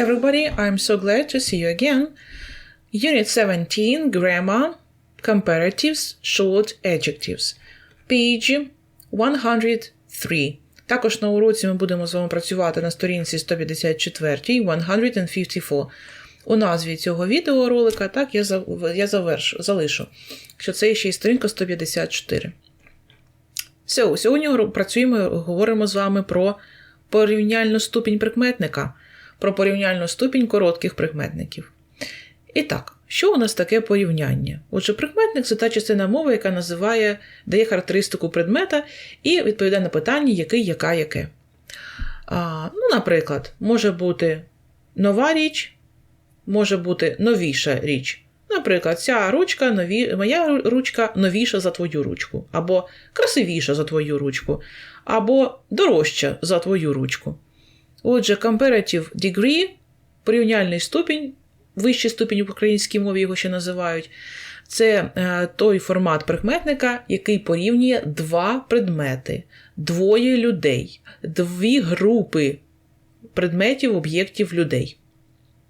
everybody, I'm so glad to see you again. Unit 17 Grammar Comparatives Short Adjectives. Page 103. Також на уроці ми будемо з вами працювати на сторінці 154 154. У назві цього відеоролика так я, я завершу, залишу, що це ще й сторінка 154. So, сьогодні працюємо, говоримо з вами про порівняльну ступінь прикметника, про порівняльну ступінь коротких прикметників. І так, що у нас таке порівняння? Отже, прикметник це та частина мови, яка називає, дає характеристику предмета і відповідає на питання, який, яка, яке. А, ну, наприклад, може бути нова річ, може бути новіша річ. Наприклад, ця ручка нові... моя ручка новіша за твою ручку, або красивіша за твою ручку, або дорожча за твою ручку. Отже, comparative degree, порівняльний ступінь, вищий ступінь в українській мові його ще називають, це е, той формат прикметника, який порівнює два предмети, двоє людей, дві групи предметів, об'єктів людей.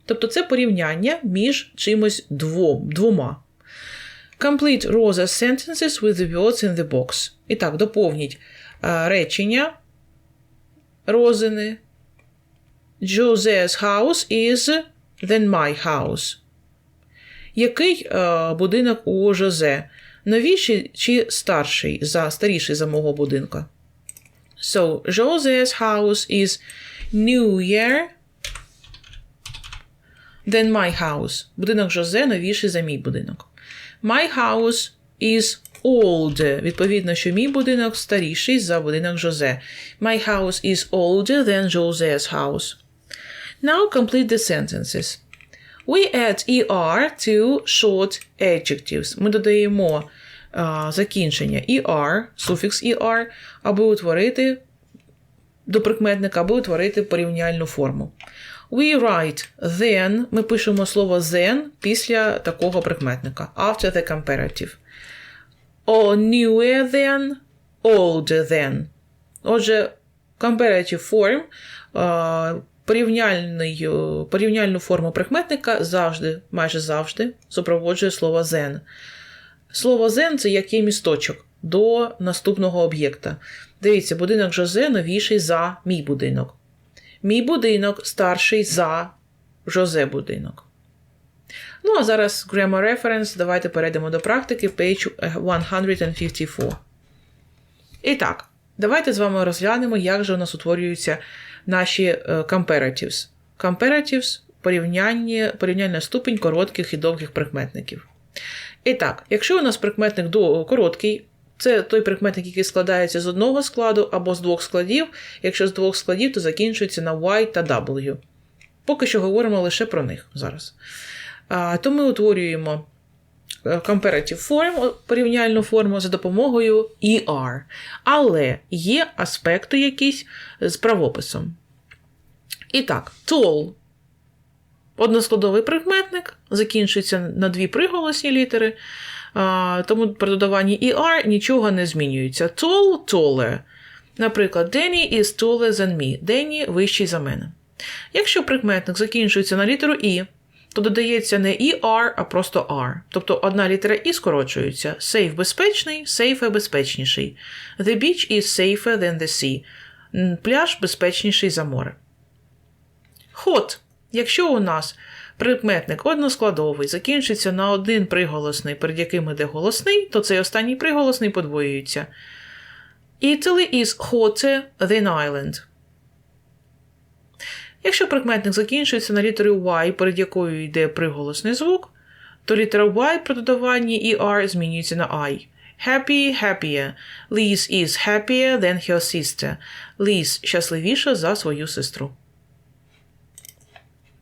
Тобто це порівняння між чимось двом, двома. Complete Rosa sentences with the words in the box. І так, доповніть е, речення розини. Jose's house is than my house. Який е, будинок у Жозе? Новіший чи старший за старіший за мого будинка? So, Jose's house is newer than my house. Будинок Жозе новіший за мій будинок. My house is older. Відповідно, що мій будинок старіший за будинок Жозе. My house is older than Jose's house. Now complete the sentences. We add er to short adjectives. Ми додаємо а, закінчення er, суфікс er, аби утворити до прикметника, аби утворити порівняльну форму. We write then, ми пишемо слово then після такого прикметника. After the comparative. Or newer than, older than. Отже, comparative form, е, порівняльну форму прикметника завжди, майже завжди супроводжує слово then. Слово then це як є місточок до наступного об'єкта. Дивіться, будинок Жозе новіший за мій будинок. Мій будинок старший за Жозе будинок. Ну, а зараз grammar reference. Давайте перейдемо до практики page 154. І так, давайте з вами розглянемо, як же у нас утворюються наші е, comparatives. Comparatives порівняльна ступінь коротких і довгих прикметників. І так, якщо у нас прикметник короткий, це той прикметник, який складається з одного складу або з двох складів. Якщо з двох складів, то закінчується на Y та W. Поки що говоримо лише про них зараз. То ми утворюємо comparative form, порівняльну форму за допомогою ER. Але є аспекти якісь з правописом. І так, tall Односкладовий прикметник закінчується на дві приголосні літери, а, тому при додаванні ER нічого не змінюється. Tall – taller. Наприклад, Danny is taller than me. Денні вищий за мене. Якщо прикметник закінчується на літеру І, то додається не ER, а просто R. Тобто одна літера І скорочується. Safe – безпечний, safe – безпечніший. The beach is safer than the sea. Пляж безпечніший за море. Hot. Якщо у нас прикметник односкладовий закінчиться на один приголосний, перед яким іде голосний, то цей останній приголосний подвоюється. Italy is hotter than Ireland. Якщо прикметник закінчується на літері Y, перед якою йде приголосний звук, то літера Y при додаванні ER змінюється на I. Happy, happier. Liz is happier than her sister. Liz щасливіша за свою сестру.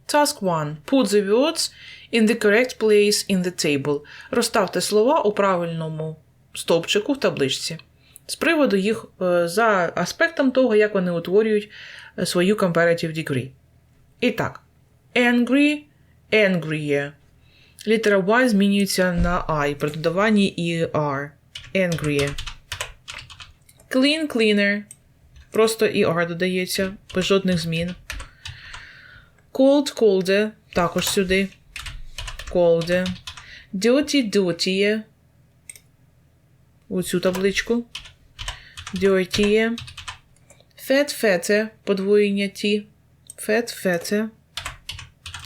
Task 1. Put the words in the correct place in the table. Розставте слова у правильному стовпчику в табличці. З приводу їх е, за аспектом того, як вони утворюють свою comparative degree. І так, angry, angrier. Літера Y змінюється на I при додаванні ER. Angrier. Clean, cleaner. Просто ER додається без жодних змін. Cold, colder, також сюди. Colder. Dirty, dirty. У цю табличку. Dirty. Fatter, подвоєння ті. Fatter.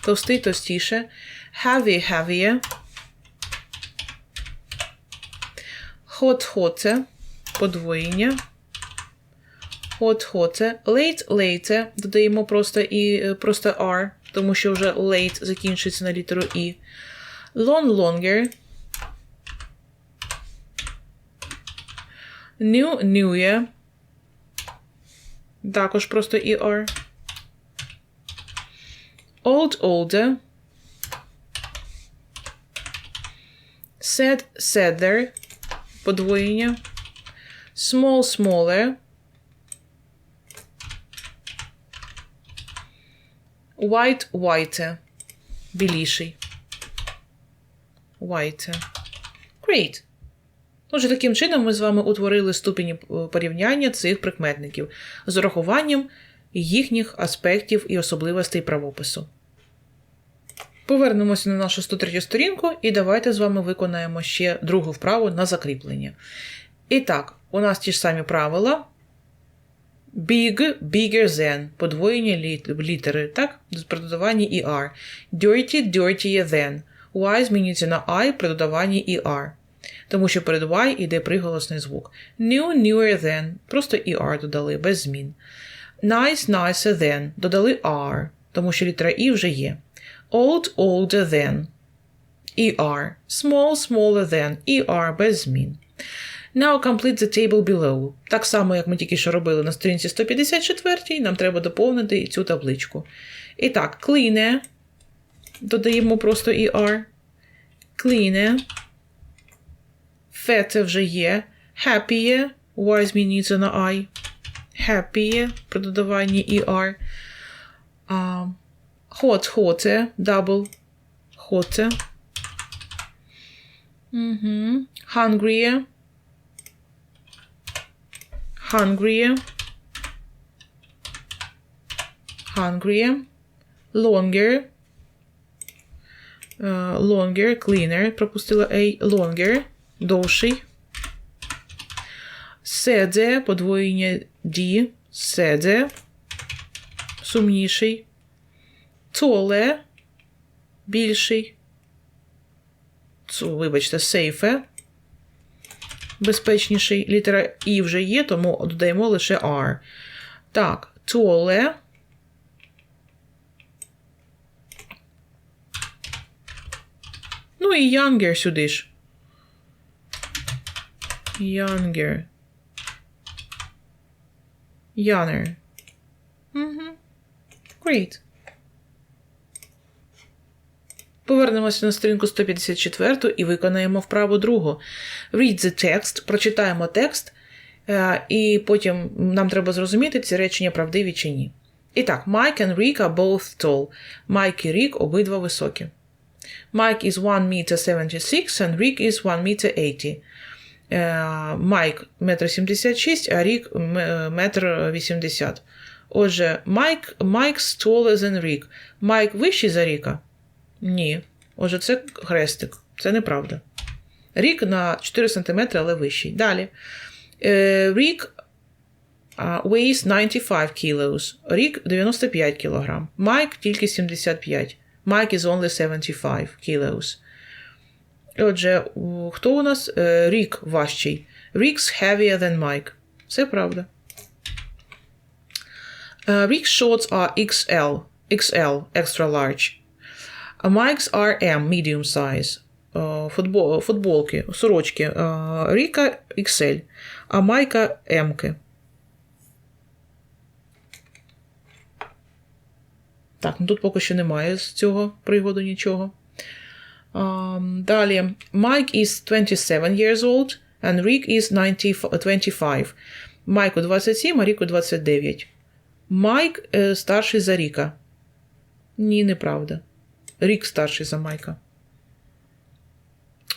Товстий, heavier. Hot, hotter, подвоєння. Late, later. Додаємо просто і е, просто R, тому що вже late закінчується на літеру І. Long, longer. New, newer. Також просто ER. Old, older. Sad, sadder. Подвоєння. Small, smaller. White, whiter. Біліший. Whiter. Great. Отже, таким чином ми з вами утворили ступені порівняння цих прикметників з урахуванням їхніх аспектів і особливостей правопису. Повернемося на нашу 103 сторінку і давайте з вами виконаємо ще другу вправу на закріплення. І так, у нас ті ж самі правила. Big, bigger than, подвоєння літ- літери, так? При додаванні ER. Dirty, dirtier than. Y змінюється на I при додаванні ER. Тому що перед Y йде приголосний звук. New, newer than. Просто ER додали, без змін. Nice, nicer than. Додали R, тому що літера І вже є. Old, older than. ER. Small, smaller than. ER без змін. Now complete the table below. Так само, як ми тільки що робили на сторінці 154, нам треба доповнити цю табличку. І так, cleaner. Додаємо просто ER. Fatter вже є. Happier. Y змінюється на I. Happier при додаванні ER. Hot, hotter. Double. Hotter. Угу. Hungrier. Hungrier. Hungrier. Longer. Е, Longer. Cleaner. Пропустила A. Longer. Довший. Седе. Подвоєння D. Седе. Сумніший. Толе. Більший. Цу, вибачте, сейфе. Безпечніший. Літера І вже є, тому додаємо лише R. Так, толе. Ну і younger сюди ж. Younger. Younger. Угу. Great. Повернемося на сторінку 154 і виконаємо вправу другу. Read the text, прочитаємо текст, е, і потім нам треба зрозуміти, ці речення правдиві чи ні. І так, Mike and Rick are both tall. Майк і Рік обидва високі. Mike is 1 meter 76 and Rick is 1 meter 80. Е, Майк 1,76 м, а Рік 1,80 м. Отже, Майк Mike's taller than Rick. Майк вищий за Ріка? Ні. Отже, це хрестик. Це неправда. Рік на 4 см, але вищий. Далі. Е, Рік weighs 95 kilos. Рік 95 кг. Майк тільки 75. Майк is only 75 kilos. Отже, хто у нас? Е, Рік важчий. Рік's heavier than Mike. Це правда. Е, Rick's shorts are XL. XL, extra large. Mike's are M, medium size. Е, Футбол, футболки, сорочки. Е, Ріка XL, а Майка M. Так, ну тут поки що немає з цього приводу нічого. Um, далі. Mike is 27 years old, and Rick is 90, 25. Майку 27, а Ріку 29. Майк е, старший за Ріка. Ні, неправда. Рік старший за Майка.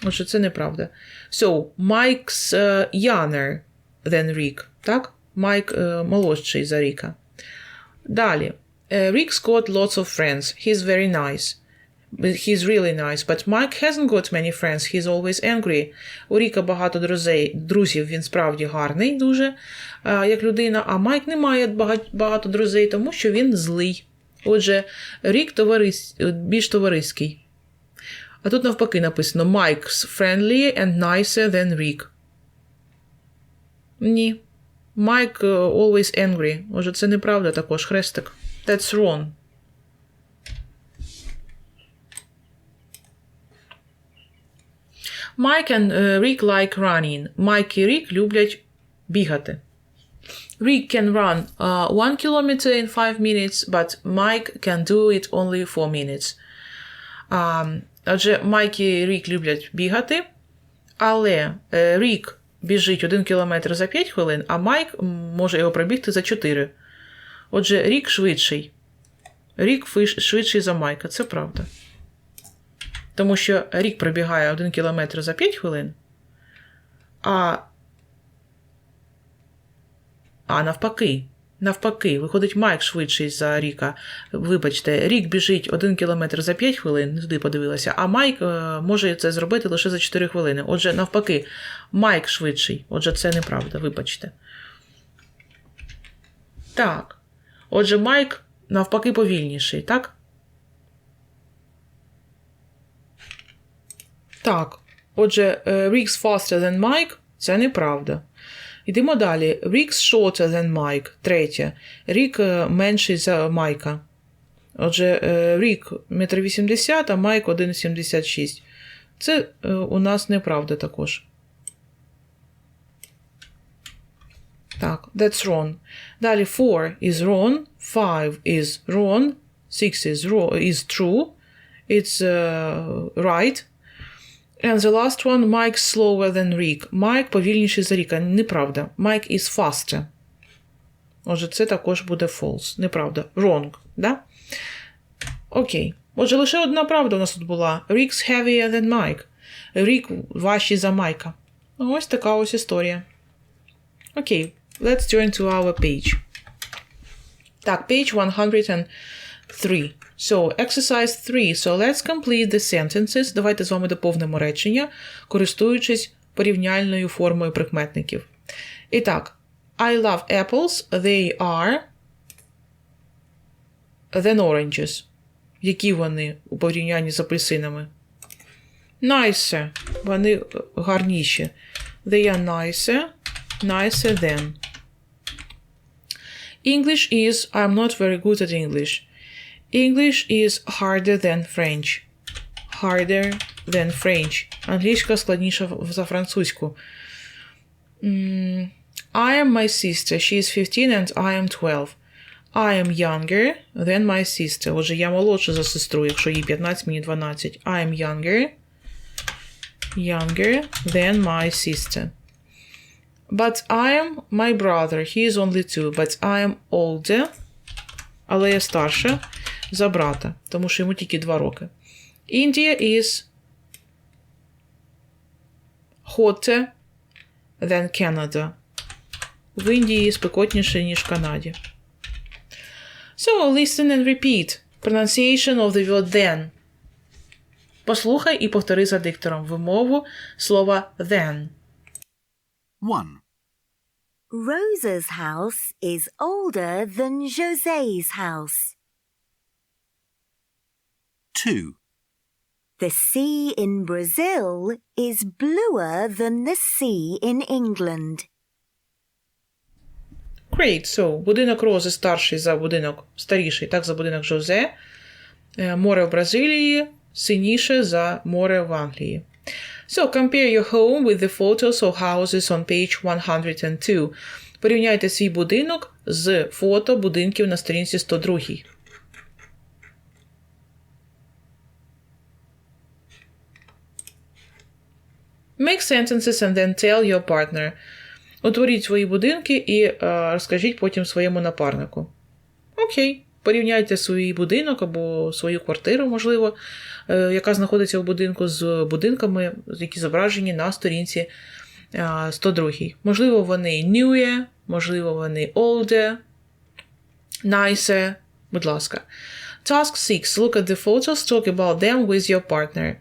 Отже, це неправда. So, Mike's uh, younger than Rick. Так? Майк е, молодший за Ріка. Далі. Uh, Rick's got lots of friends. He's very nice. He's really nice. But Mike hasn't got many friends. He's always angry. У Ріка багато друзей, друзів, він справді гарний дуже, як людина, а Майк не має багато друзей, тому що він злий. Отже, Рік товарис... більш товариський. А тут навпаки написано Mike's friendly and nicer than Rick. Ні. Mike uh, always angry. Отже, це неправда також, хрестик. That's wrong. Mike and uh, Rick like running. Mike і Rick люблять бігати. Rick can run uh, one kilometer in five minutes, but Mike can do it only four minutes. Um, отже, Майк і Рік люблять бігати, але е, Рік біжить один кілометр за 5 хвилин, а Майк може його пробігти за 4. Отже, Рік швидший. Рік швидший за Майка, це правда. Тому що Рік пробігає 1 кілометр за 5 хвилин, а, а навпаки. Навпаки, виходить Майк швидший за Ріка. Вибачте, Рік біжить 1 кілометр за 5 хвилин, не туди подивилася, а Майк е, може це зробити лише за 4 хвилини. Отже, навпаки, Майк швидший. Отже, це неправда, вибачте. Так. Отже, Майк навпаки повільніший, так? Так. Отже, е, Rick's faster than Mike – це неправда. Йдемо далі. Rick's shorter than Mike. Третє. Рік е, менший за Майка. Отже, е, Рік 1,80 м, а Майк 1,76 Це у нас неправда також. Так, that's wrong. Далі 4 is wrong, 5 is wrong, 6 is, wrong, is true, it's uh, right. And the last one, Mike slower than Rick. Майк повільніший за Ріка. Неправда. Mike is faster. Отже, це також буде false. Неправда. Wrong. Да? Окей. Отже, лише одна правда у нас тут була. Rick's heavier than Mike. Рік важчий за Майка. Ось така ось історія. Окей. Let's turn to our page. Так, page 103. So, exercise 3. So, let's complete the sentences. Давайте з вами доповнимо речення, користуючись порівняльною формою прикметників. І так, I love apples. They are than oranges. Які вони у порівнянні з апельсинами? Nicer. Вони гарніші. They are nicer. Nicer than. English is I'm not very good at English. English is harder than French. Harder than French. Англійська складніша за французьку. Mm, I am my sister. She is 15 and I am 12. I am younger than my sister. Отже, я молодша за сестру, якщо їй 15, мені 12. I am younger. Younger than my sister. But I am my brother. He is only two. But I am older. Але я старша За брата, тому що йому тільки 2 роки. India is hotter than Canada. В Індії спекотніше, ніж в Канаді. So, listen and repeat. Pronunciation of the word then. Послухай і повтори за диктором вимову слова then. 1. Rosa's house is older than Jose's house. 2. The sea in Brazil is bluer than the sea in England. Great. So, будинок Рози старший за будинок старіший, так за будинок Жозе. Е, Море в Бразилії синіше за море в Англії. So, compare your home with the photos of houses on page 102. Порівняйте свій будинок з фото будинків на сторінці 102. Make sentences and then tell your partner. Утворіть свої будинки і е, розкажіть потім своєму напарнику. Окей. Порівняйте свій будинок або свою квартиру, можливо, е, яка знаходиться в будинку з будинками, які зображені на сторінці е, 102. Можливо, вони newer, можливо, вони older, nicer, Будь ласка. Task 6. Look at the photos, talk about them with your partner.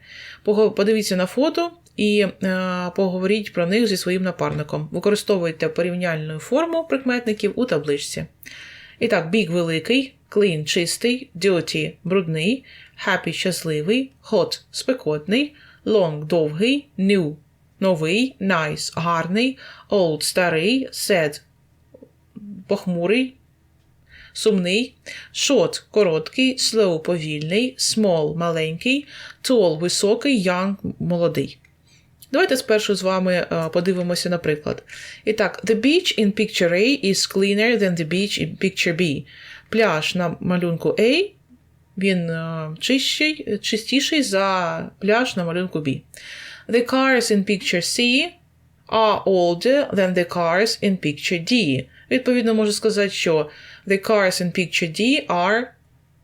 Подивіться на фото і е, поговоріть про них зі своїм напарником. Використовуйте порівняльну форму прикметників у табличці. І так, big – великий, clean – чистий, dirty – брудний, happy – щасливий, hot – спекотний, long – довгий, new – новий, nice – гарний, old – старий, sad – похмурий, сумний, short – короткий, slow – повільний, small – маленький, tall – високий, young – молодий. Давайте спершу з вами е, подивимося на приклад. І так, the beach in picture A is cleaner than the beach in picture B. Пляж на малюнку A, він е, чищий, чистіший за пляж на малюнку B. The cars in picture C are older than the cars in picture D. Відповідно, можу сказати, що the cars in picture D are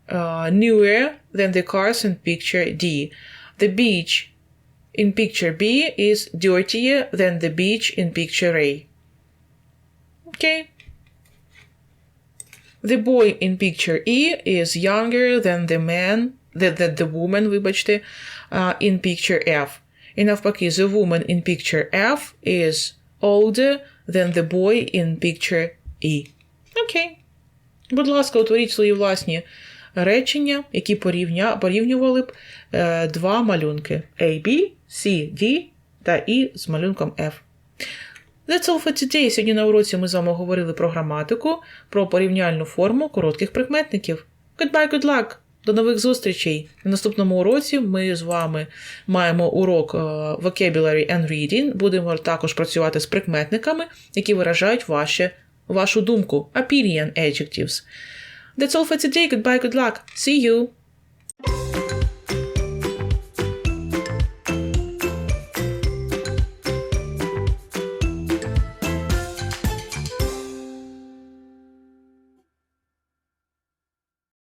uh, newer than the cars in picture D. The beach in picture B is dirtier than the beach in picture A. Okay. The boy in picture E is younger than the man, the, the, the woman, вибачте, uh, in picture F. І навпаки, the woman in picture F is older than the boy in picture E. Окей. Будь ласка, утворіть свої власні речення, які порівня, порівнювали б е, два малюнки A, B, C, D та E з малюнком F. That's all for today. Сьогодні на уроці ми з вами говорили про граматику, про порівняльну форму коротких прикметників. Goodbye, good luck! До нових зустрічей! На наступному уроці ми з вами маємо урок е, Vocabulary and Reading. Будемо також працювати з прикметниками, які виражають ваше, вашу думку. Opinion adjectives. That's all for today. Goodbye, good luck. See you!